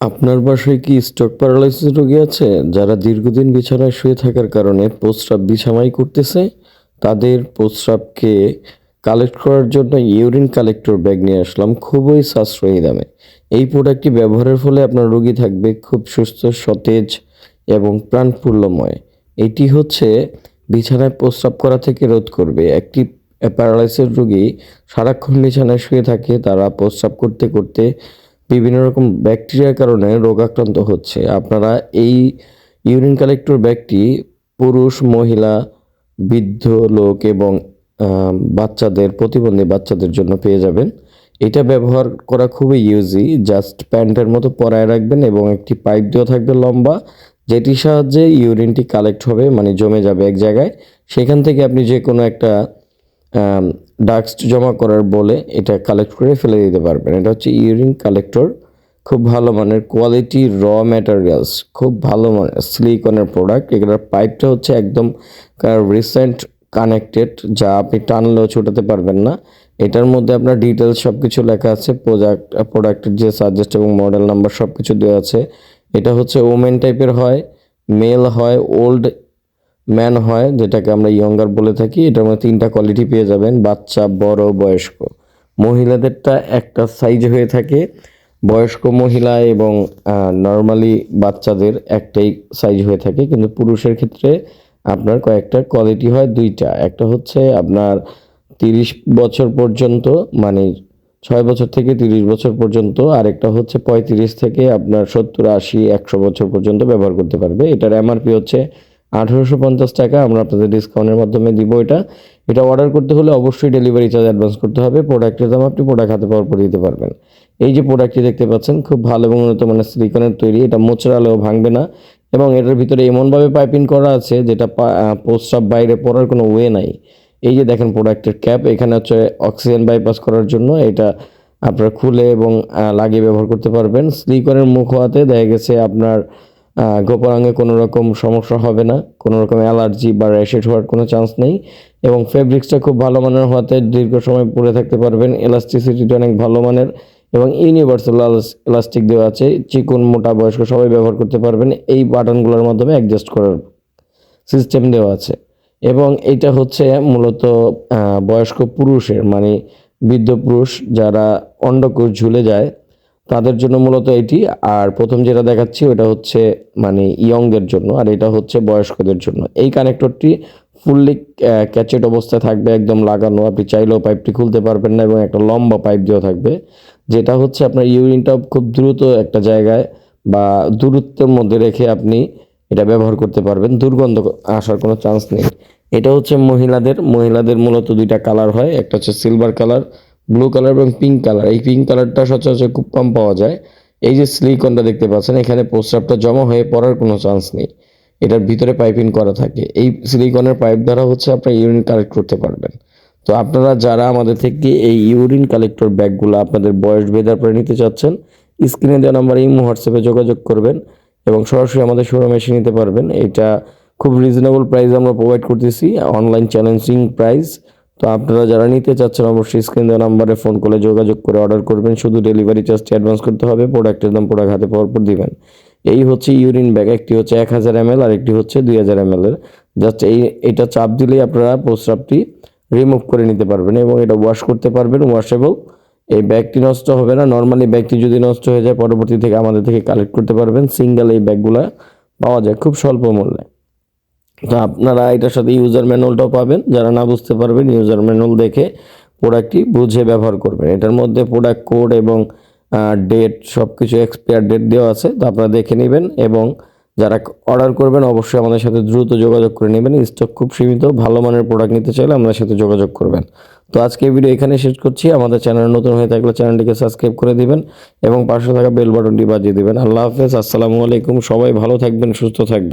আপনার বাসায় কি স্টক প্যারালাইসিস রোগী আছে? যারা দীর্ঘদিন বিছানায় শুয়ে থাকার কারণে প্রস্রাব বিছামাই করতেছে, তাদের প্রস্রাবকে কালেক্ট করার জন্য ইউরিন কালেক্টর ব্যাগ নিয়ে আসলাম। খুবই সাশ্রয়ী দামে। এই প্রোডাক্টটি ব্যবহারের ফলে আপনার রোগী থাকবে খুব সুস্থ, সতেজ এবং প্রাণপূর্ণময়। এটি হচ্ছে বিছানায় প্রস্রাব করা থেকে রোধ করবে। একটি প্যারালাইসিস রোগী সারাক্ষণ বিছানায় শুয়ে থাকে, তারা প্রস্রাব করতে করতে বিভিন্ন রকম ব্যাকটেরিয়ার কারণে রোগাক্রান্ত হচ্ছে। আপনারা এই ইউরিন কালেক্টর ব্যাগটি পুরুষ, মহিলা, বৃদ্ধ লোক এবং বাচ্চাদের, প্রতিবন্ধী বাচ্চাদের জন্য পেয়ে যাবেন। এটা ব্যবহার করা খুবই ইউজি জাস্ট প্যান্টের মতো পরায় রাখবেন এবং একটি পাইপ দেওয়া থাকবে লম্বা, যেটির সাহায্যে ইউরিনটি কালেক্ট হবে মানে জমে যাবে এক জায়গায়। সেখান থেকে আপনি যে কোনো একটা ডাস্ট জমা করার বলে এটা কালেক্ট করে ফেলে দিতে পারবেন। এটা হচ্ছে ইউরিন কালেক্টর খুব ভালো মানের কোয়ালিটি র ম্যাটেরিয়ালস খুব ভালো মানের সিলিকনের প্রোডাক্ট এগুলোর পাইপটা হচ্ছে একদম রিসেন্ট কানেক্টেড যা আপনি টানলেও ছোটাতে পারবেন না। এটার মধ্যে আপনার ডিটেলস সব কিছু লেখা আছে প্রোডাক্ট প্রোডাক্টের যে সাজেস্ট এবং মডেল নাম্বার সব কিছু দেওয়া আছে। এটা হচ্ছে ওমেন টাইপের হয় মেল হয় ওল্ড ম্যান হয়, যেটাকে আমরা ইয়ঙ্গার বলে থাকি, এটার মধ্যে তিনটা কোয়ালিটি পেয়ে যাবেন, বাচ্চা, বড়, বয়স্ক। মহিলাদেরটা একটা সাইজ হয়ে থাকে, বয়স্ক মহিলা এবং নর্মালি বাচ্চাদের একটাই সাইজ হয়ে থাকে, কিন্তু পুরুষের ক্ষেত্রে আপনার কয়েকটা কোয়ালিটি হয় দুইটা। একটা হচ্ছে আপনার তিরিশ বছর পর্যন্ত মানে ছয় বছর থেকে তিরিশ বছর পর্যন্ত, আরেকটা হচ্ছে পঁয়ত্রিশ থেকে আপনার সত্তর, আশি, একশো বছর পর্যন্ত ব্যবহার করতে পারবে। এটার এমআরপি হচ্ছে আঠেরোশো পঞ্চাশ টাকা আমরা আপনাদের ডিসকাউন্টের মাধ্যমে দিব এটা। এটা অর্ডার করতে হলে অবশ্যই ডেলিভারি চার্জ অ্যাডভান্স করতে হবে। প্রোডাক্টের দাম আপনি প্রোডাক্ট হাতে পাওয়ার পরে দিতে পারবেন। এই যে প্রোডাক্টটি দেখতে পাচ্ছেন, খুব ভালো এবং উন্নত মানের সিলিকনের তৈরি। এটা মোচড়ালেও ভাঙবে না এবং এটার ভিতরে এমনভাবে পাইপিং করা আছে যেটা প্রস্রাব বাইরে পড়ার কোনো ওয়ে নাই। এই যে দেখেন প্রোডাক্টের ক্যাপ এখানে হচ্ছে অক্সিজেন বাইপাস করার জন্য এটা আপনারা খুলে এবং লাগিয়ে ব্যবহার করতে পারবেন। স্লিকনের মুখ হওয়াতে দেখা গেছে আপনার গোপনাঙ্গে কোনো রকম সমস্যা হবে না, কোনো রকম অ্যালার্জি বা র্যাশেড হওয়ার কোনো চান্স নেই এবং ফেব্রিক্সটা খুব ভালো মানের হওয়াতে দীর্ঘ সময় পরে থাকতে পারবেন এলাস্টিসিটিটা অনেক ভালো মানের এবং ইউনিভার্সাল এলাস্টিক দেওয়া আছে, চিকন মোটা বয়স্ক সবাই ব্যবহার করতে পারবেন, এই বাটনগুলোর মাধ্যমে অ্যাডজাস্ট করার সিস্টেম দেওয়া আছে এবং এটা হচ্ছে মূলত বয়স্ক পুরুষের মানে বৃদ্ধ পুরুষ যারা অন্ডকোষ ঝুলে যায় তাদের জন্য মূলত এটি। আর প্রথম যেটা দেখাচ্ছি, ওটা হচ্ছে মানে ইয়ংদের জন্য, আর এটা হচ্ছে বয়স্কদের জন্য। এই কানেক্টরটি ফুললি ক্যাচেট অবস্থায় থাকবে, একদম লাগানো। আপনি চাইলেও পাইপটি খুলতে পারবেন না এবং একটা লম্বা পাইপ দেওয়া থাকবে। যেটা হচ্ছে আপনার ইউরিনটা খুব দ্রুত একটা জায়গায় বা দূরত্বের মধ্যে রেখে আপনি এটা ব্যবহার করতে পারবেন। দুর্গন্ধ আসার কোনো চান্স নেই। এটা হচ্ছে মহিলাদের। মহিলাদের মূলত দুইটা কালার হয়। একটা হচ্ছে সিলভার কালার ব্লু কালার এবং পিঙ্ক কালার। এই পিঙ্ক কালারটা সচরাচর খুব কম পাওয়া যায়। এই যে স্লিকনটা দেখতে পাচ্ছেন, এখানে প্রস্রাবটা জমা হয়ে পড়ার কোনো চান্স নেই। এটার ভিতরে পাইপিং করা থাকে। এই সিলিকনের পাইপ দ্বারা হচ্ছে আপনার ইউরিন কালেক্ট করতে পারবেন। তো আপনারা যারা আমাদের থেকে এই ইউরিন কালেক্টর ব্যাগগুলো আপনাদের বয়স ভেদার পরে নিতে চাচ্ছেন, স্ক্রিনে দেওয়া নাম্বার এই হোয়াটসঅ্যাপে যোগাযোগ করবেন এবং সরাসরি আমাদের শোরুমে এসে নিতে পারবেন। এটা খুব রিজনেবল প্রাইস আমরা প্রোভাইড করতেছি অনলাইন চ্যালেঞ্জিং প্রাইস তো আপনারা যারা নিতে চাচ্ছেন, অবশ্যই স্ক্রিন দেওয়া নাম্বারে ফোন করে যোগাযোগ করে অর্ডার করবেন। শুধু ডেলিভারি চার্জটি অ্যাডভান্স করতে হবে প্রোডাক্টের দাম প্রোডাক্ট হাতে পাওয়ার পর দিবেন। এই হচ্ছে ইউরিন ব্যাগ একটি হচ্ছে এক হাজার এম এল আর একটি হচ্ছে দুই হাজার এম এর। জাস্ট এই, এটা চাপ দিলেই আপনারা প্রস্রাবটি রিমুভ করে নিতে পারবেন এবং এটা ওয়াশ করতে পারবেন ওয়াশেবল এই ব্যাগটি নষ্ট হবে না। নর্মালি ব্যাগটি যদি নষ্ট হয়ে যায়, পরবর্তী থেকে আমাদের থেকে কালেক্ট করতে পারবেন। সিঙ্গেল এই ব্যাগগুলা পাওয়া যায় খুব স্বল্প মূল্যে। তো আপনারা এটার সাথে ইউজার ম্যানুয়ালটাও পাবেন। যারা না বুঝতে পারবেন ইউজার ম্যানুয়াল দেখে প্রোডাক্টটি বুঝে ব্যবহার করবেন। এটার মধ্যে প্রোডাক্ট কোড এবং ডেট সব কিছু এক্সপায়ার ডেট দেওয়া আছে, তো আপনারা দেখে নেবেন এবং যারা অর্ডার করবেন, অবশ্যই আমাদের সাথে দ্রুত যোগাযোগ করে নেবেন। স্টক খুব সীমিত, ভালো মানের প্রোডাক্ট নিতে চাইলে আমাদের সাথে যোগাযোগ করবেন। তো আজকে ভিডিও এখানে শেষ করছি। আমাদের চ্যানেল নতুন হয়ে থাকলে চ্যানেলটিকে সাবস্ক্রাইব করে দিবেন এবং পাশে থাকা বেল বাটনটি বাজিয়ে দিবেন। আল্লাহ হাফেজ, আসসালামু আলাইকুম। সবাই ভালো থাকবেন, সুস্থ থাকবেন।